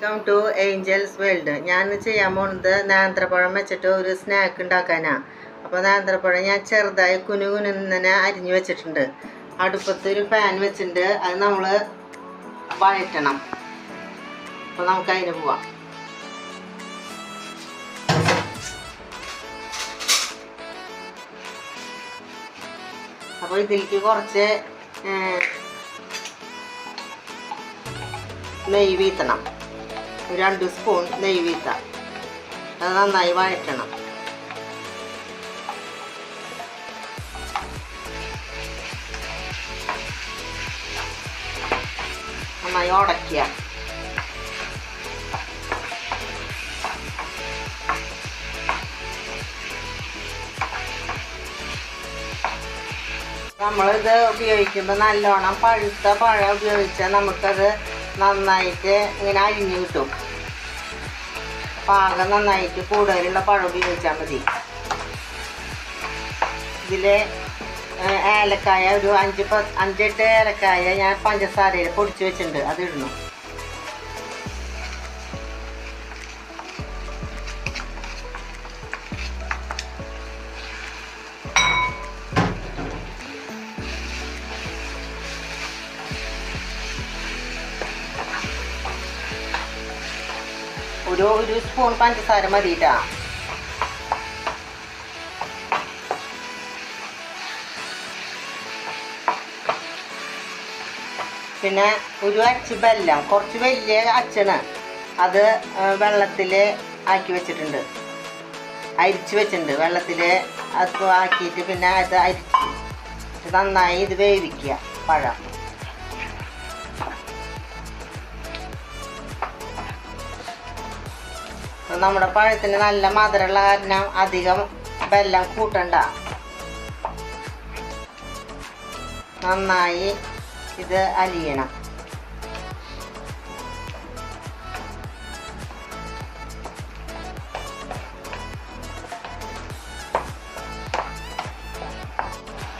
Welcome to Angeles world ഞാൻ ചെയ്യാൻ പോകുന്നത് നേന്ത്രപ്പഴം വെച്ചിട്ട് ഒരു സ്നാക്ക് ഉണ്ടാക്കാനാണ് അപ്പോൾ നേന്ത്രപ്പഴം ഞാൻ ചെറുതായി കുനു കുനുന്നനെ അരിഞ്ഞു വെച്ചിട്ടുണ്ട്. അടുപ്പത്ത് ഒരു പാൻ വെച്ചിട്ടുണ്ട്. അത് നമ്മൾ വഴറ്റണം. അപ്പോൾ നമുക്ക് അതിന് പോവാം. അപ്പോൾ ഇതിലേക്ക് കുറച്ച് നെയ്യ് വീത്തണം. രണ്ട് സ്പൂൺ നെയ്യ് വീത്ത അത് നന്നായി വഴറ്റണം. നന്നായി ഉടക്കുക നമ്മളിത് ഉപയോഗിക്കുമ്പോൾ നല്ലോണം പഴുത്ത പഴം ഉപയോഗിച്ചാൽ നമുക്കത് നന്നായിട്ട് ഇങ്ങനെ അരിഞ്ഞു കിട്ടും. പാകം നന്നായിട്ട് കൂടുതലുള്ള പഴം ഉപയോഗിച്ചാൽ മതി. ഇതിൽ ഏലക്കായ ഒരു അഞ്ച് പ അഞ്ചെട്ട് ഏലക്കായ ഞാൻ പഞ്ചസാരയിൽ പൊടിച്ച് വെച്ചിട്ടുണ്ട്. അത് ഇടണം. ഒരു ഒരു സ്പൂൺ പഞ്ചസാര മതിട്ടാ. പിന്നെ ഒരു അച്ച് ബെല്ലം കുറച്ച് വലിയ അച്ചാണ് അത് വെള്ളത്തിൽ ആക്കി വെച്ചിട്ടുണ്ട്. അരിച്ച് വെച്ചിട്ടുണ്ട് വെള്ളത്തിൽ അത് ആക്കിയിട്ട് പിന്നെ അത് അരിച്ച് നന്നായി ഇത് വേവിക്കുക പഴം. നമ്മുടെ പഴത്തിന് നല്ല മധുരമുള്ള കാരണം അധികം വെല്ലം കൂട്ടണ്ട. നന്നായി ഇത് അലിയണം.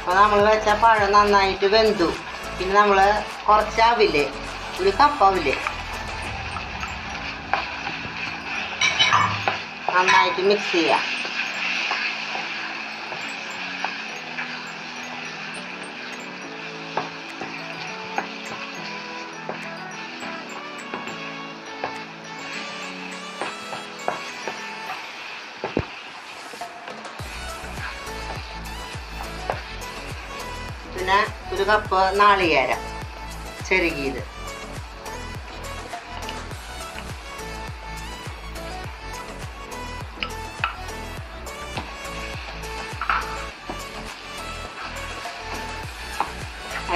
അപ്പോൾ നമ്മൾ വെച്ച പഴം നന്നായിട്ട് വെന്തു. പിന്നെ നമ്മൾ കുറച്ചാവില്ലേ ഒരു കപ്പ് നന്നായിട്ട് മിക്സ് ചെയ്യാം. പിന്നെ ഒരു കപ്പ് നാളികേരം ചെറുകിയത്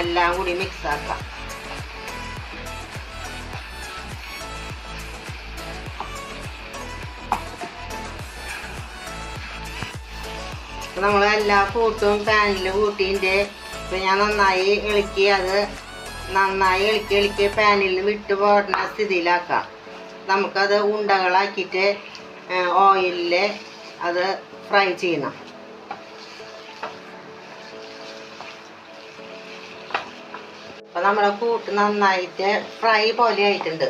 എല്ലാം കൂടി മിക്സ് ആക്കാം. നമ്മൾ എല്ലാ കൂട്ടും പാനിൽ കൂട്ടിന്റെ ഇപ്പം ഞാൻ നന്നായി ഇളക്കി അത് നന്നായി ഇളക്കി ഇളക്കി പാനിൽ നിന്ന് വിട്ട് പോടുന്ന സ്ഥിതിയിലാക്കാം. നമുക്കത് ഉണ്ടകളാക്കിയിട്ട് ഓയിലിൽ അത് ഫ്രൈ ചെയ്യണം. നമ്മുടെ കൂട്ട് നന്നായിട്ട് ഫ്രൈ പോലെ ആയിട്ടുണ്ട്.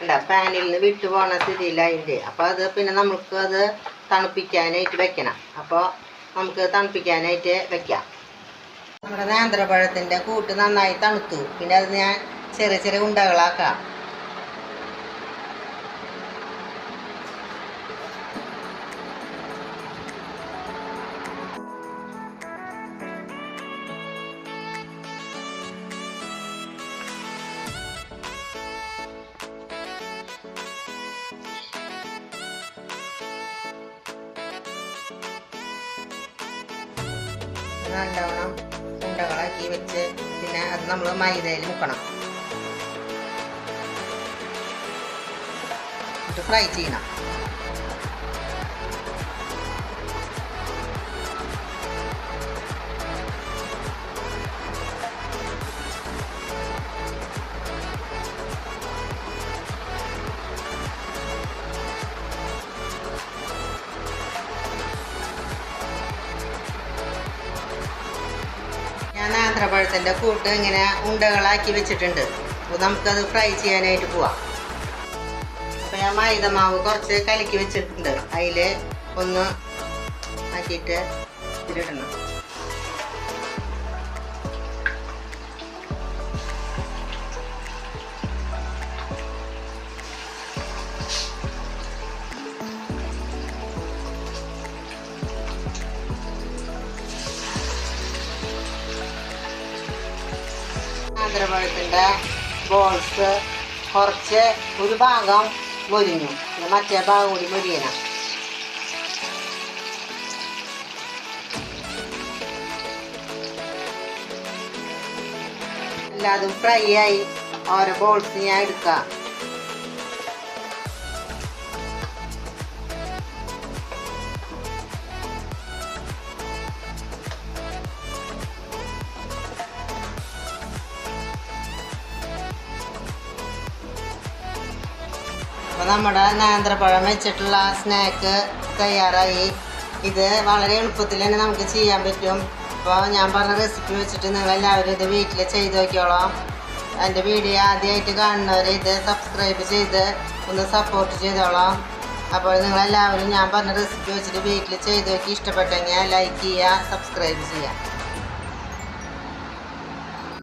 എന്താ പാനിൽ നിന്ന് വിട്ടു പോണ സ്ഥിതിയിലായിട്ട് അപ്പോൾ അത് പിന്നെ നമുക്ക് അത് തണുപ്പിക്കാനായിട്ട് വെക്കണം. അപ്പോൾ നമുക്ക് തണുപ്പിക്കാനായിട്ട് വെക്കാം. നമ്മുടെ നേന്ത്രപ്പഴത്തിന്റെ കൂട്ട് നന്നായി തണുത്തു. പിന്നെ അത് ഞാൻ ചെറിയ ചെറിയ ഉണ്ടകളാക്കാം. നല്ലവണ്ണം ഉണ്ടകളാക്കി വെച്ച് പിന്നെ അത് നമ്മൾ മൈദയിൽ മുക്കണം. ഫ്രൈ ചെയ്യണം. നേന്ത്രപ്പഴത്തിന്റെ കൂട്ട് ഇങ്ങനെ ഉണ്ടകളാക്കി വെച്ചിട്ടുണ്ട്. അപ്പോൾ നമുക്കത് ഫ്രൈ ചെയ്യാനായിട്ട് പോവാം. അപ്പോൾ ഞാൻ മൈദ മാവ് കുറച്ച് കലക്കി വെച്ചിട്ടുണ്ട്. അതിൽ ഒന്ന് ആക്കിയിട്ട് ഇതിലിടണം. ആന്ധ്രപഴത്തിന്റെ ബോൾസ് കുറച്ച് ഒരു ഭാഗം മുരിഞ്ഞു മറ്റേ ഭാഗം കൂടി മുരിയണം. എല്ലാതും ഫ്രൈ ആയി. ഓരോ ബോൾസ് ഞാൻ എടുക്കാം. നമ്മുടെ നേന്ത്രപ്പഴം വെച്ചിട്ടുള്ള സ്നാക്ക് തയ്യാറായി. ഇത് വളരെ എളുപ്പത്തിൽ തന്നെ നമുക്ക് ചെയ്യാൻ പറ്റും. അപ്പോൾ ഞാൻ പറഞ്ഞ റെസിപ്പി വെച്ചിട്ട് നിങ്ങളെല്ലാവരും ഇത് വീട്ടിൽ ചെയ്ത് നോക്കിയോളാം എന്റെ വീഡിയോ ആദ്യമായിട്ട് കാണുന്നവർ ഇത് സബ്സ്ക്രൈബ് ചെയ്ത് ഒന്ന് സപ്പോർട്ട് ചെയ്തോളാം. അപ്പോൾ നിങ്ങളെല്ലാവരും ഞാൻ പറഞ്ഞ റെസിപ്പി വെച്ചിട്ട് വീട്ടിൽ ചെയ്ത് നോക്കി. ഇഷ്ടപ്പെട്ടെങ്കിൽ ലൈക്ക് ചെയ്യുക സബ്സ്ക്രൈബ് ചെയ്യുക.